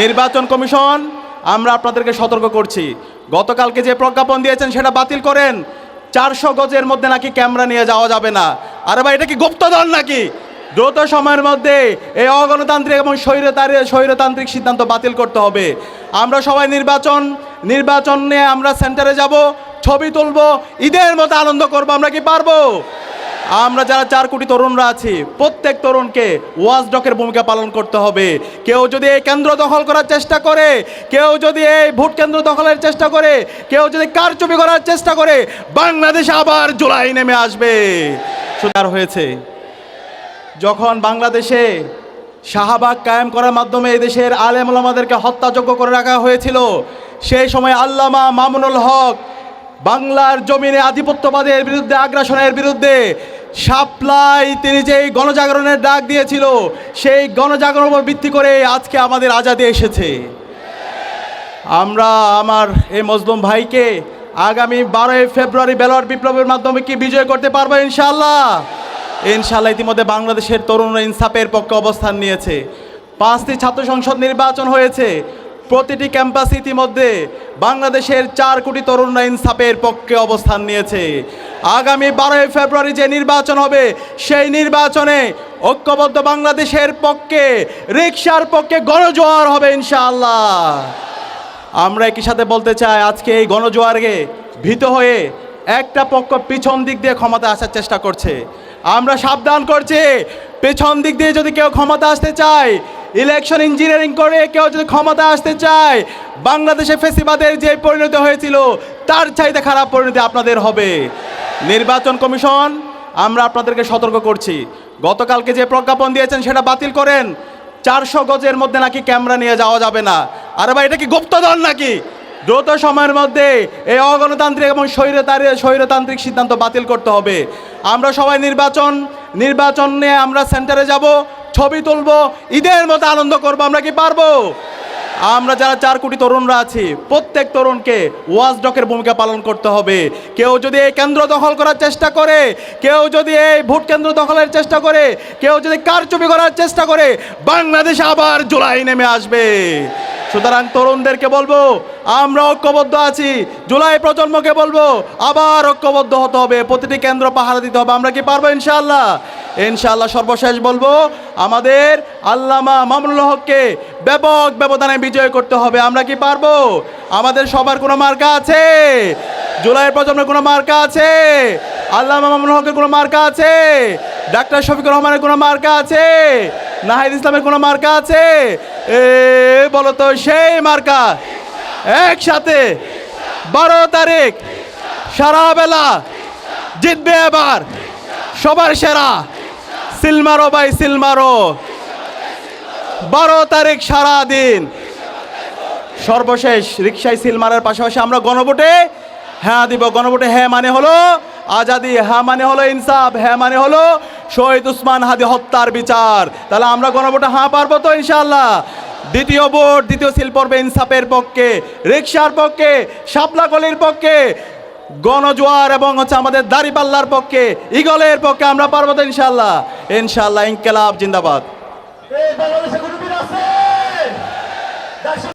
নির্বাচন কমিশন, আমরা আপনাদেরকে সতর্ক করছি। গতকালকে যে প্রজ্ঞাপন দিয়েছেন সেটা বাতিল করেন। চারশো গজের মধ্যে নাকি ক্যামেরা নিয়ে যাওয়া যাবে না। আরে ভাই, এটা কি গুপ্তধন নাকি? দ্রুত সময়ের মধ্যে এই অগণতান্ত্রিক এবং স্বৈরতান্ত্রিক স্বৈরতান্ত্রিক সিদ্ধান্ত বাতিল করতে হবে। আমরা সবাই নির্বাচন নির্বাচন নিয়ে আমরা সেন্টারে যাব, ছবি তুলব, ঈদের মতো আনন্দ করব, আমরা কি পারব? আমরা যারা চার কোটি তরুণরা আছি, প্রত্যেক তরুণকে ওয়াজ ডকের ভূমিকা পালন করতে হবে। কেউ যদি এই কেন্দ্র দখল করার চেষ্টা করে, কেউ যদি এই ভোট কেন্দ্র দখলের চেষ্টা করে, কেউ যদি কারচুপি করার চেষ্টা করে, বাংলাদেশ আবার জুলাই নেমে আসবে। সুতার হয়েছে, যখন বাংলাদেশে শাহবাগ কায়েম করার মাধ্যমে দেশের আলেম ওলামাদেরকে হত্যাযোগ্য করে রাখা হয়েছিল, সেই সময় আল্লামা মামুনুল হক বাংলার জমিনে আধিপত্যবাদের বিরুদ্ধে, আগ্রাসনের বিরুদ্ধে সাপ্লাই তিনি যেই গণজাগরণের ডাক দিয়েছিল, সেই গণজাগরণ উপর ভিত্তি করে আজকে আমাদের আজাদি এসেছে। আমরা আমার এই মজলুম ভাইকে আগামী বারোই ফেব্রুয়ারি ব্যালট বিপ্লবের মাধ্যমে কি বিজয় করতে পারব ইনশাল্লাহ ইনশাল্লাহ ইতিমধ্যে বাংলাদেশের তরুণরা ইনসাফের পক্ষে অবস্থান নিয়েছে। পাঁচটি ছাত্র সংসদ নির্বাচন হয়েছে। প্রতিটি ক্যাম্পাস ইতিমধ্যে বাংলাদেশের চার কোটি তরুণরা ইনসাফের পক্ষে অবস্থান নিয়েছে। আগামী বারোই ফেব্রুয়ারি যে নির্বাচন হবে, সেই নির্বাচনে ঐক্যবদ্ধ বাংলাদেশের পক্ষে রিক্সার পক্ষে গণজোয়ার হবে ইনশাআল্লাহ। আমরা একই সাথে বলতে চাই, আজকে এই গণজোয়ারকে ভীত হয়ে একটা পক্ষ পিছন দিক দিয়ে ক্ষমতা আসার চেষ্টা করছে। আমরা সাবধান করছি, পেছন দিক দিয়ে যদি কেউ ক্ষমতা আসতে চায় ইলেকশন ইঞ্জিনিয়ারিং করে কেউ যদি ক্ষমতা আসতে চায়, বাংলাদেশে ফেসিবাদের যে পরিণতি হয়েছিল, তার চাইতে খারাপ পরিণতি আপনাদের হবে। নির্বাচন কমিশন, আমরা আপনাদেরকে সতর্ক করছি। গতকালকে যে প্রজ্ঞাপন দিয়েছেন, সেটা বাতিল করেন। চারশো গজের মধ্যে নাকি ক্যামেরা নিয়ে যাওয়া যাবে না। আরে ভাই, এটা কি গুপ্তধন নাকি? দ্রুত সময়ের মধ্যে এই অগণতান্ত্রিক এবং স্বৈরতান্ত্রিক স্বৈরতান্ত্রিক সিদ্ধান্ত বাতিল করতে হবে। আমরা সবাই নির্বাচন নির্বাচন নিয়ে আমরা সেন্টারে যাব। ছবি তুলব, ঈদের মতো আনন্দ করব, আমরা কি পারব? আমরা যারা চার কোটি তরুণরা আছি, প্রত্যেক তরুণকে ওয়াজ ডকের ভূমিকা পালন করতে হবে। কেউ যদি এই কেন্দ্র দখল করার চেষ্টা করে, কেউ যদি এই ভোট কেন্দ্র দখলের চেষ্টা করে, কেউ যদি কারচুপি করার চেষ্টা করে, বাংলাদেশ আবার জুলাই নেমে আসবে। সুতরাং তরুণদেরকে বলব, আমরা ঐক্যবদ্ধ আছি, জুলাই প্রজন্মকে বলব, আবার ঐক্যবদ্ধ হতে হবে, প্রতিটি কেন্দ্র পাহারা দিতে হবে, আমরা কি পারব ইনশাআল্লাহ? ইনশাআল্লাহ সর্বশেষ বলব, আমাদের আল্লামা মামুনুল হককে ব্যাপক ব্যবধানে বিজয় করতে হবে। আমরা কি পারব? আমাদের সবার কোনো মার্কা আছে? জুলাইয়ের প্রজন্মের কোনো মার্কা আছে? আল্লামা মামুনুল হকের কোনো মার্কা আছে? ডাক্তার শফিকুর রহমানের কোনো মার্কা আছে? নাহিদ ইসলামের কোনো মার্কা আছে? এ, বলো তো সেই মার্কা। একসাথে বারো তারিখ সারা বেলা জিতবে এবার সবার সেরা। সিলমারো বাই সিলমারো। বারো তারিখ সারা দিন সর্বশেষ রিক্সায় সিল মারার পাশাপাশি আমরা গণভোটে হ্যাঁ দিব। গণভোটে হ্যাঁ মানে হলো আজাদি হ্যাঁ মানে হলো ইনসাফ হ্যাঁ মানে হলো শহীদ উসমান হাদি হত্যার বিচার। তাহলে আমরা গণভোটে হ্যাঁ পারব তো ইনশাল্লাহ দ্বিতীয় ভোট, দ্বিতীয় সিল পর্বে ইনসাফের পক্ষে রিক্সার পক্ষে, শাপলা গলির পক্ষে গণজোয়ার এবং হচ্ছে আমাদের দাড়িপাল্লার পক্ষে ইগলের পক্ষে আমরা পারব তো ইনশাল্লাহ ইনশাল্লাহ ইনকেলাব, জিন্দাবাদ।